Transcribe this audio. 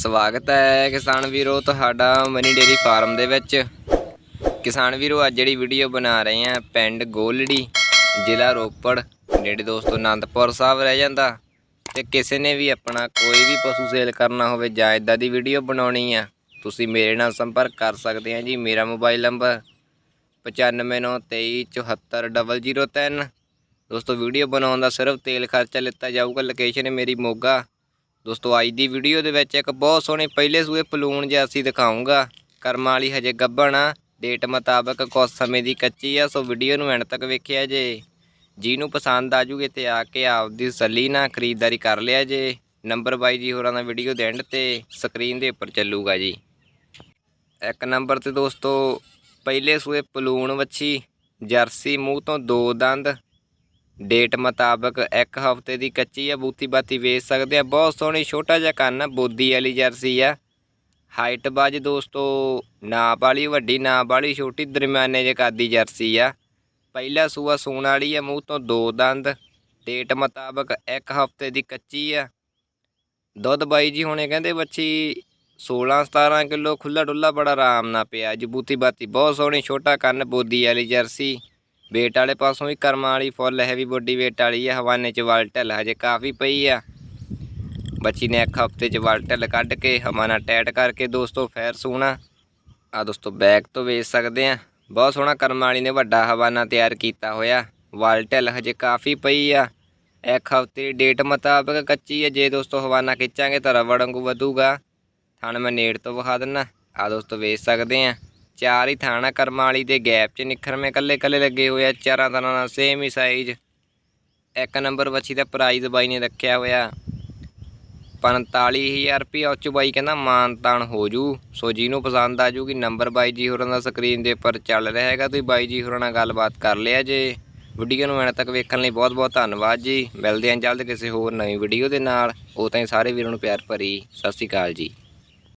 ਸਵਾਗਤ ਹੈ ਕਿਸਾਨ ਵੀਰੋ ਤੁਹਾਡਾ ਮਨੀ ਡੇਰੀ ਫਾਰਮ ਦੇ ਵਿੱਚ। ਕਿਸਾਨ ਵੀਰੋ, ਅੱਜ ਜਿਹੜੀ ਵੀਡੀਓ ਬਣਾ ਰਹੇ ਆ ਪਿੰਡ ਗੋਲੜੀ, ਜ਼ਿਲ੍ਹਾ ਰੋਪੜ। ਨੇੜੇ ਦੋਸਤੋ ਆਨੰਦਪੁਰ ਸਾਹਿਬ ਰਹਿ ਜਾਂਦਾ ਤੇ ਕਿਸੇ ਨੇ ਵੀ ਆਪਣਾ ਕੋਈ ਵੀ ਪਸ਼ੂ ਸੇਲ ਕਰਨਾ ਹੋਵੇ ਜਾਂ ਇਦਾਂ ਦੀ ਵੀਡੀਓ ਬਣਾਉਣੀ ਆ, ਤੁਸੀਂ ਮੇਰੇ ਨਾਲ ਸੰਪਰਕ ਕਰ ਸਕਦੇ ਆ ਜੀ। ਮੇਰਾ ਮੋਬਾਈਲ ਨੰਬਰ 9593247003 ਦੋਸਤੋ ਵੀਡੀਓ ਬਣਾਉਣ ਦਾ ਸਿਰਫ ਤੇਲ ਖਰਚਾ ਲਿੱਤਾ ਜਾਊਗਾ ਲੋਕੇਸ਼ਨ ਮੇਰੀ ਮੋਗਾ। ਦੋਸਤੋ, ਅੱਜ ਦੀ ਵੀਡੀਓ ਦੇ ਵਿੱਚ ਇੱਕ ਬਹੁਤ ਸੋਹਣੇ ਪਹਿਲੇ ਸੂਏ ਪਲੂਣ ਜਿਹਾ ਅਸੀਂ ਦਿਖਾਉਂਗਾ ਕਰਮਾਂ ਵਾਲੀ ਹਜੇ ਗੱਭਣ ਆ। ਡੇਟ ਮੁਤਾਬਕ ਕੁਝ ਸਮੇਂ ਦੀ ਕੱਚੀ ਆ, ਸੋ ਵੀਡੀਓ ਨੂੰ ਐਂਡ ਤੱਕ ਵੇਖਿਆ ਜੇ। ਜਿਹਨੂੰ ਪਸੰਦ ਆ ਜੂਗੇ ਤੇ ਆ ਕੇ ਆਪਦੀ ਤਸੱਲੀ ਨਾਲ ਖਰੀਦਦਾਰੀ ਕਰ ਲਿਆ ਜੇ। ਨੰਬਰ ਬਾਈ ਜੀ ਹੋਰਾਂ ਦਾ ਵੀਡੀਓ ਦੇ ਐਂਡ ਤੇ ਸਕਰੀਨ ਦੇ ਉੱਪਰ ਚੱਲੂਗਾ ਜੀ। ਇੱਕ ਨੰਬਰ ਤੇ ਦੋਸਤੋ, ਪਹਿਲੇ ਸੂਏ ਪਲੂਣ ਵੱਛੀ, ਜਰਸੀ ਮੂੰਹ ਤੋਂ ਦੋ ਦੰਦ ਡੇਟ ਮੁਤਾਬਕ ਇੱਕ ਹਫ਼ਤੇ ਦੀ ਕੱਚੀ ਆ ਬੂਤੀ ਬਾਤੀ ਵੇਚ ਸਕਦੇ ਆ। ਬਹੁਤ ਸੋਹਣੀ, ਛੋਟਾ ਜਿਹਾ ਕੰਨ ਆ, ਬੋਦੀ ਵਾਲੀ ਜਰਸੀ ਆ। ਹਾਈਟ ਬਾਜ ਦੋਸਤੋ, ਨਾਪ ਵਾਲੀ, ਵੱਡੀ ਨਾਪ ਵਾਲੀ, ਛੋਟੀ ਦਰਮਿਆਨੇ ਜਿਹੇ ਕਾਦੀ ਜਰਸੀ ਆ। ਪਹਿਲਾ ਸੂਆ ਸੂਣ ਵਾਲੀ ਆ, ਮੂੰਹ ਤੋਂ ਦੋ ਦੰਦ। ਡੇਟ ਮੁਤਾਬਕ ਇੱਕ ਹਫ਼ਤੇ ਦੀ ਕੱਚੀ ਆ। ਦੁੱਧ ਬਾਈ ਜੀ ਹੁਣੇ ਕਹਿੰਦੇ ਬੱਚੀ 16 17 ਕਿਲੋ ਖੁੱਲਾ ਡੁੱਲਾ ਬੜਾ ਆਰਾਮ ਨਾਲ ਪਿਆ। ਜਬੂਤੀ ਬਾਤੀ ਬਹੁਤ ਸੋਹਣੀ, ਛੋਟਾ ਕੰਨ, ਬੋਦੀ ਵਾਲੀ ਜਰਸੀ। ਵੇਟ ਵਾਲੇ ਪਾਸੋਂ ਵੀ ਕਰਮਾਂ ਵਾਲੀ ਫੁੱਲ ਹੈਵੀ ਬੋਡੀ ਵੇਟ ਵਾਲੀ ਆ, ਹਵਾਨੇ ਚ ਵਲ ਢਿੱਲ ਹਜੇ ਕਾਫੀ ਪਈ ਆ। ਬੱਚੀ ਨੇ ਇੱਕ ਹਫ਼ਤੇ ਚ ਵਲ ਢਿੱਲ ਕੱਢ ਕੇ ਹਵਾਨਾ ਟੈਟ ਕਰਕੇ ਦੋਸਤੋ ਫੈਰ ਸੋਹਣਾ ਆ ਦੋਸਤੋ ਬੈਕ ਤੋਂ ਵੇਚ ਸਕਦੇ ਆ। ਬਹੁਤ ਸੋਹਣਾ ਕਰਮਾਂ ਵਾਲੀ ਨੇ ਵੱਡਾ ਹਵਾਨਾ ਤਿਆਰ ਕੀਤਾ ਹੋਇਆ। ਵਲ ਢਿੱਲ ਹਜੇ ਕਾਫੀ ਪਈ ਆ। ਇੱਕ ਹਫ਼ਤੇ ਦੀ ਡੇਟ ਮੁਤਾਬਕ ਕੱਚੀ ਹੈ ਜੇ ਦੋਸਤੋ ਹਵਾਨਾ ਖਿੱਚਾਂਗੇ ਤਾਂ ਰਬੜ ਵਾਂਗੂ ਵਧੂਗਾ। ਥਣ ਮੈਂ ਨੇੜ ਤੋਂ ਵਿਖਾ ਦਿੰਨਾ। ਆ ਦੋਸਤੋ ਵੇਚ ਸਕਦੇ ਆ। ਚਾਰ ਹੀ ਥਾਣਾ ਕਰਮਾਂ ਵਾਲੀ ਦੇ ਗੈਪ 'ਚ ਨਿਖਰਵੇਂ ਕੱਲੇ ਕੱਲੇ ਲੱਗੇ ਹੋਏ ਆ, ਚਾਰਾਂ ਤਰ੍ਹਾਂ ਦਾ ਸੇਮ ਹੀ ਸਾਈਜ਼ ਇੱਕ ਨੰਬਰ ਵੱਛੀ ਦਾ ਪ੍ਰਾਈਜ਼ ਬਾਈ ਨੇ ਰੱਖਿਆ ਹੋਇਆ। 45000 ਰੁਪਏ ਉੱਚ ਬਾਈ ਕਹਿੰਦਾ ਮਾਨ ਤਾਨ ਹੋ ਜੂ। ਸੋ ਜਿਹਨੂੰ ਪਸੰਦ ਆ ਜੂਗੀ ਨੰਬਰ ਬਾਈ ਜੀ ਹੋਰਾਂ ਦਾ ਸਕਰੀਨ ਦੇ ਉੱਪਰ ਚੱਲ ਰਿਹਾ ਹੈਗਾ। ਤੁਸੀਂ ਬਾਈ ਜੀ ਹੋਰਾਂ ਨਾਲ ਗੱਲਬਾਤ ਕਰ ਲਿਆ ਜੇ। ਵੀਡੀਓ ਨੂੰ ਐਣ ਤੱਕ ਵੇਖਣ ਲਈ ਬਹੁਤ ਬਹੁਤ ਧੰਨਵਾਦ ਜੀ। ਮਿਲਦੇ ਹਾਂ ਜਲਦ ਕਿਸੇ ਹੋਰ ਨਵੀਂ ਵੀਡੀਓ ਦੇ ਨਾਲ। ਉਹ ਤਾਂ ਸਾਰੇ ਵੀਰਾਂ ਨੂੰ ਪਿਆਰ ਭਰੀ ਸਤਿ ਸ਼੍ਰੀ ਅਕਾਲ ਜੀ।